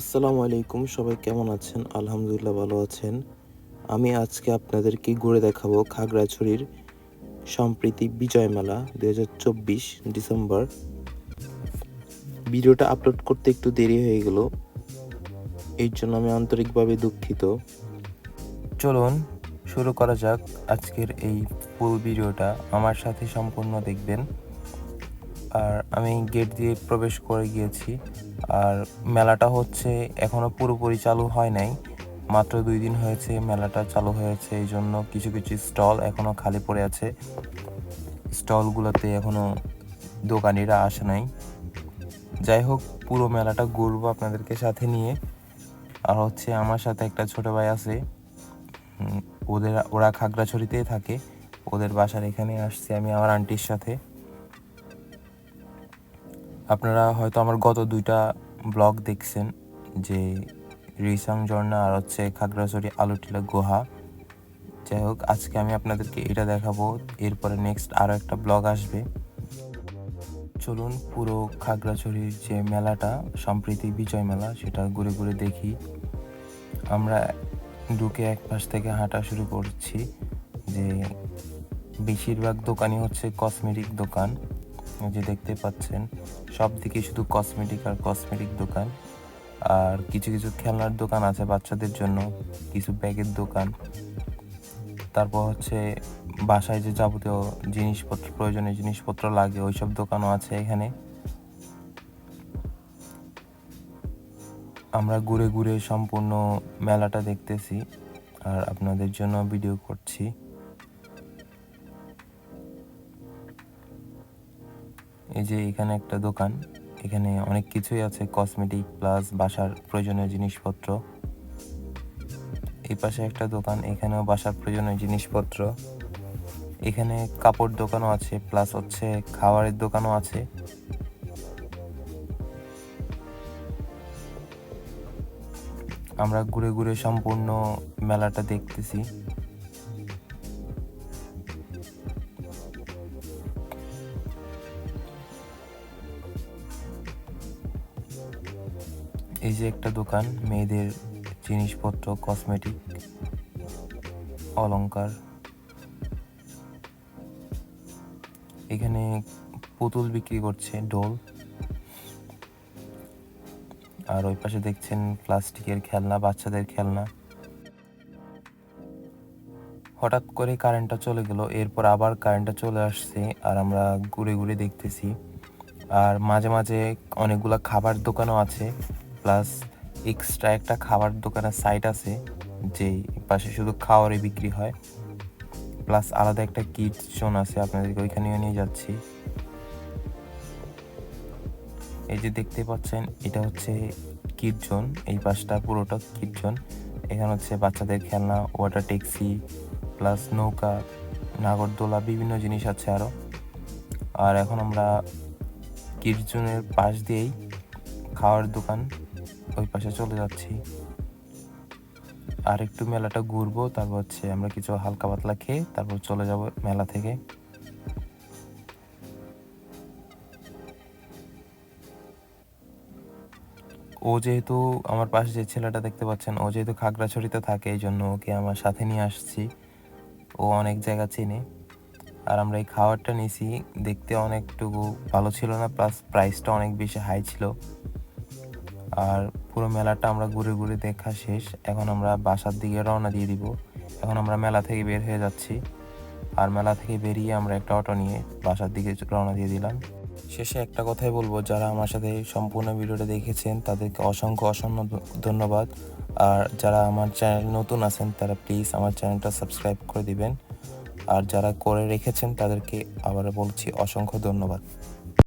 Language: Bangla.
আসসালামু আলাইকুম, সবাই কেমন আছেন? আলহামদুলিল্লাহ ভালো আছেন। আমি আজকে আপনাদেরকে ঘুরে দেখাবো খাগড়াছড়ির সম্প্রীতি বিজয় মেলা দু হাজার চব্বিশ ডিসেম্বর। ভিডিওটা আপলোড করতে একটু দেরি হয়ে গেল, এই জন্য আমি আন্তরিকভাবে দুঃখিত। চলুন, শুরু করা যাক আজকের এই ফুল ভিডিওটা। আমার সাথে সম্পূর্ণ দেখবেন। আর আমি গেট দিয়ে প্রবেশ করে গিয়েছি। আর মেলাটা হচ্ছে এখনও পুরোপুরি চালু হয় নাই। মাত্র দুই দিন হয়েছে মেলাটা চালু হয়েছে, এই জন্য কিছু কিছু স্টল এখনও খালি পড়ে আছে। স্টলগুলোতে এখনও দোকানিরা আসে নাই। যাই হোক, পুরো মেলাটা ঘুরবো আপনাদেরকে সাথে নিয়ে। আর হচ্ছে আমার সাথে একটা ছোট ভাই আছে। ওদের, ওরা খাগড়াছড়িতেই থাকে। ওদের বাসার এখানে আসছি আমি আমার আন্টির সাথে। আপনারা হয়তো আমার গত দুইটা ব্লগ দেখছেন যে রিসাং ঝর্ণা আর হচ্ছে খাগড়াছড়ি আলুটিলা গুহা। যাই হোক, আজকে আমি আপনাদেরকে এটা দেখাবো। এরপরে নেক্সট আরও একটা ব্লগ আসবে। চলুন পুরো খাগড়াছড়ির যে মেলাটা, সম্প্রীতি বিজয় মেলা, সেটা ঘুরে ঘুরে দেখি। আমরা ঢুকে এক পাশ থেকে হাঁটা শুরু করছি যে বেশিরভাগ দোকানই হচ্ছে কসমেটিক দোকান। যে দেখতে পাচ্ছেন সব দিকে শুধু কসমেটিক আর কসমেটিক দোকান। আর কিছু কিছু খেলনার দোকান আছে বাচ্চাদের জন্য, কিছু ব্যাগের দোকান। তারপর হচ্ছে বাসায় যে যাবতীয় জিনিসপত্র, প্রয়োজনীয় জিনিসপত্র লাগে, ওইসব দোকানও আছে এখানে। আমরা ঘুরে ঘুরে সম্পূর্ণ মেলাটা দেখতেছি, আর আপনাদের জন্য ভিডিও করছি। এই যে এখানে একটা দোকান, এখানে অনেক কিছুই আছে কসমেটিক প্লাস বাসার প্রয়োজনীয় জিনিসপত্র। এই পাশে একটা দোকান, এখানেও বাসার প্রয়োজনীয় জিনিসপত্র। এখানে কাপড় দোকানও আছে প্লাস হচ্ছে খাবারের দোকানও আছে। আমরা ঘুরে ঘুরে সম্পূর্ণ মেলাটা দেখতেছি। এই যে একটা দোকান, মেয়েদের জিনিসপত্র কসমেটিক অলংকার। এখানে পুতুল বিক্রি করছে, ডোল। আর ওই পাশে দেখছেন প্লাস্টিকের খেলনা, বাচ্চাদের খেলনা। হঠাৎ করে কারেন্টটা চলে গেল, এরপর আবার কারেন্টটা চলে আসছে আর আমরা ঘুরে ঘুরে দেখতেছি। আর মাঝে মাঝে অনেকগুলা খাবার দোকানও আছে। প্লাস এক্সট্রা একটা খাবার দোকানের সাইট আছে যে পাশে শুধু খাওয়ারই বিক্রি হয়। প্লাস আলাদা একটা কিট জোন আছে, আপনাদেরকে ওইখানেও নিয়ে যাচ্ছি। এই যে দেখতে পাচ্ছেন, এটা হচ্ছে কিট জোন এই পাশটা পুরোটা কিট জোন এখানে হচ্ছে বাচ্চাদের খেলনা ওয়াটার ট্যাক্সি প্লাস নৌকা, নাগরদোলা, বিভিন্ন জিনিস আছে আরও আর এখন আমরা কিট জোনের পাশ দিয়েই খাওয়ার দোকান ওই পাশে চলে যাচ্ছি। আর একটু মেলাটা ঘুরবো, তারপর হচ্ছে আমরা কিছু হালকা পাতলা খেয়ে তারপর চলে যাব মেলা থেকে। ও যেহেতু আমার পাশে যে ছেলেটা দেখতে পাচ্ছেন, ও যেহেতু খাগড়াছড়িতে থাকে, এই জন্য ওকে আমার সাথে নিয়ে আসছি। ও অনেক জায়গা চিনে। আর আমরা এই খাবারটা নিয়েছি, দেখতে অনেকটুকু ভালো ছিল না, প্লাস প্রাইসটা অনেক বেশি হাই ছিল। আর পুরো মেলাটা আমরা ঘুরে ঘুরে দেখা শেষ। এখন আমরা বাসার দিকে রওনা দিয়ে দিব। এখন আমরা মেলা থেকে বের হয়ে যাচ্ছি। আর মেলা থেকে বেরিয়ে আমরা একটা অটো নিয়ে বাসার দিকে রওনা দিয়ে দিলাম। শেষে একটা কথাই বলব, যারা আমার সাথে সম্পূর্ণ ভিডিওটা দেখেছেন, তাদেরকে অসংখ্য অসংখ্য ধন্যবাদ। আর যারা আমার চ্যানেল নতুন আছেন, তারা প্লিজ আমার চ্যানেলটা সাবস্ক্রাইব করে দিবেন। আর যারা করে রেখেছেন, তাদেরকে আবার বলছি অসংখ্য ধন্যবাদ।